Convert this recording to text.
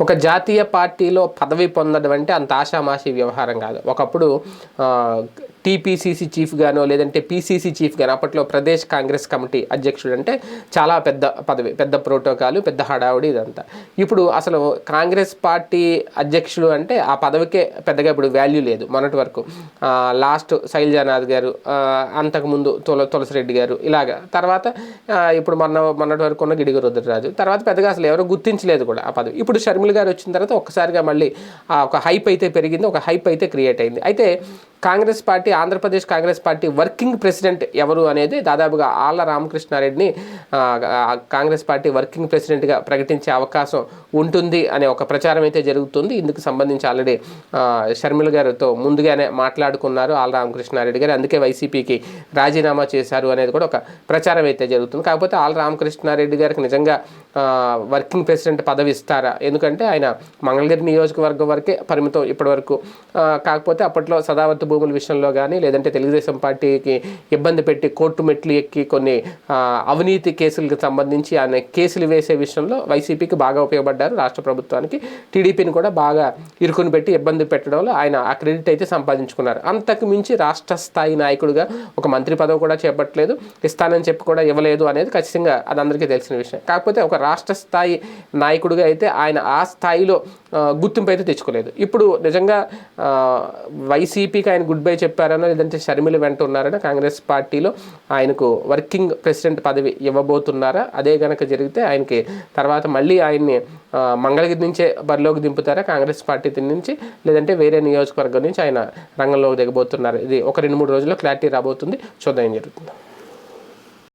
ఒక జాతీయ పార్టీలో పదవి పొందడం అంటే అంత ఆషామాషి వ్యవహారం కాదు. ఒకప్పుడు టీపీసీసీ చీఫ్ గానో లేదంటే పీసీసీ చీఫ్ గానో అప్పట్లో ప్రదేశ్ కాంగ్రెస్ కమిటీ అధ్యక్షుడు అంటే చాలా పెద్ద పదవి పెద్ద ప్రోటోకాలు పెద్ద హడావుడి ఇదంతా. ఇప్పుడు అసలు కాంగ్రెస్ పార్టీ అధ్యక్షుడు అంటే ఆ పదవికే పెద్దగా ఇప్పుడు వాల్యూ లేదు మొన్నటి వరకు. లాస్ట్ శైలజానాథ్ గారు అంతకుముందు తుల తులసిరెడ్డి గారు ఇలాగా. తర్వాత ఇప్పుడు మొన్న మొన్నటి వరకు ఉన్న గిడిగ రుద్రరాజు. తర్వాత పెద్దగా అసలు ఎవరు గుర్తించలేదు కూడా ఆ పదవి. ఇప్పుడు షర్మిల గారు వచ్చిన తర్వాత ఒక్కసారిగా మళ్ళీ ఒక హైప్ అయితే పెరిగింది ఒక హైప్ అయితే క్రియేట్ అయింది. అయితే Congress party Andhra Pradesh Congress party working president ఎవరు అనేది దాదాపుగా ఆళ్ళ రామకృష్ణారెడ్డిని కాంగ్రెస్ పార్టీ వర్కింగ్ ప్రెసిడెంట్గా ప్రకటించే అవకాశం ఉంటుంది అనే ఒక ప్రచారం అయితే జరుగుతుంది. ఇందుకు సంబంధించి ఆల్రెడీ షర్మిల గారితో ముందుగానే మాట్లాడుకున్నారు ఆళ్ళ రామకృష్ణారెడ్డి గారు. అందుకే వైసీపీకి రాజీనామా చేశారు అనేది కూడా ఒక ప్రచారం అయితే జరుగుతుంది. కాకపోతే ఆళ్ళ రామకృష్ణారెడ్డి గారికి నిజంగా వర్కింగ్ ప్రెసిడెంట్ పదవి ఇస్తారా? ఎందుకంటే ఆయన మంగళగిరి నియోజకవర్గం వరకే పరిమితం ఇప్పటివరకు. కాకపోతే అప్పట్లో సదావర్తి భూముల విషయంలో కానీ లేదంటే తెలుగుదేశం పార్టీకి ఇబ్బంది పెట్టి కోర్టు మెట్లు ఎక్కి కొన్ని అవినీతి కేసులకు సంబంధించి ఆయన కేసులు వేసే విషయంలో వైసీపీకి బాగా ఉపయోగపడ్డారు. రాష్ట్ర ప్రభుత్వానికి టీడీపీని కూడా బాగా ఇరుకుని పెట్టి ఇబ్బంది పెట్టడంలో ఆయన ఆ క్రెడిట్ అయితే సంపాదించుకున్నారు. అంతకు మించి రాష్ట్ర స్థాయి నాయకుడిగా ఒక మంత్రి పదవి కూడా చేపట్టలేదు. ఇస్తానని చెప్పి కూడా ఇవ్వలేదు అనేది ఖచ్చితంగా అది అందరికీ తెలిసిన విషయం. కాకపోతే ఒక రాష్ట్ర స్థాయి నాయకుడిగా అయితే ఆయన ఆ స్థాయిలో గుర్తింపు అయితే తెచ్చుకోలేదు. ఇప్పుడు నిజంగా వైసీపీకి ఆయన గుడ్ బై చెప్పారనో లేదంటే షర్మిల వెంట ఉన్నారనో కాంగ్రెస్ పార్టీలో ఆయనకు వర్కింగ్ ప్రెసిడెంట్ పదవి ఇవ్వబోతున్నారా? అదే గనక జరిగితే ఆయనకి తర్వాత మళ్ళీ ఆయన్ని మంగళగిరి నుంచే బరిలోకి దింపుతారా? కాంగ్రెస్ పార్టీ నుంచి లేదంటే వేరే నియోజకవర్గం నుంచి ఆయన రంగంలోకి దిగబోతున్నారు? ఇది ఒక రెండు మూడు రోజుల్లో క్లారిటీ రాబోతుంది. చూద్దాం ఏం జరుగుతుంది.